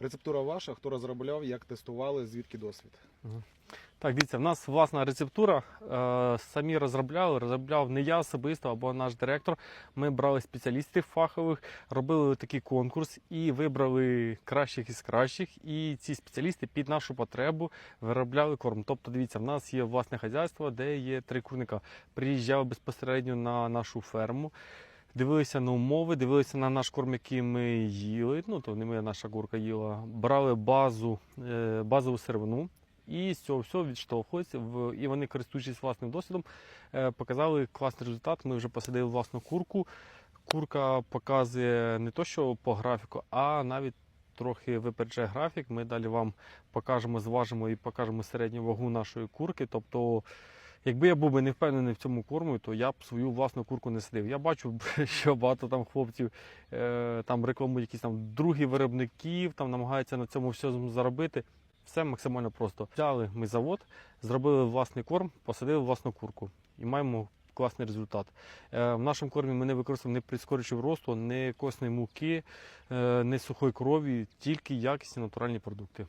Рецептура ваша, хто розробляв, як тестували, звідки досвід? Так, дивіться, в нас власна рецептура. Е, самі розробляли, розробляв не я особисто або наш директор. Ми брали спеціалістів фахових, робили такий конкурс і вибрали кращих із кращих. І ці спеціалісти під нашу потребу виробляли корм. Тобто, дивіться, в нас є власне хазяйство, де є три курника. Приїжджали безпосередньо на нашу ферму. Дивилися на умови, дивилися на наш корм, який ми їли. Ну то не ми, а наша курка їла. Брали базу, е, базову сировину, і з цього всього відштовхуються в і вони, користуючись власним досвідом, е, показали класний результат. Ми вже посадили власну курку. Курка показує не то, що по графіку, а навіть трохи випереджає графік. Ми далі вам покажемо, зважимо і покажемо середню вагу нашої курки. Тобто, якби я був би не впевнений в цьому корму, то я б свою власну курку не садив. Я бачу, що багато там хлопців е, там рекламують якісь там другі виробників, там намагаються на цьому всьому заробити. Все максимально просто. Взяли ми завод, зробили власний корм, посадили власну курку і маємо класний результат. Е, в нашому кормі ми не використовуємо ні прискорювачів росту, ні косної муки, е, ні сухої крові, тільки якісні натуральні продукти.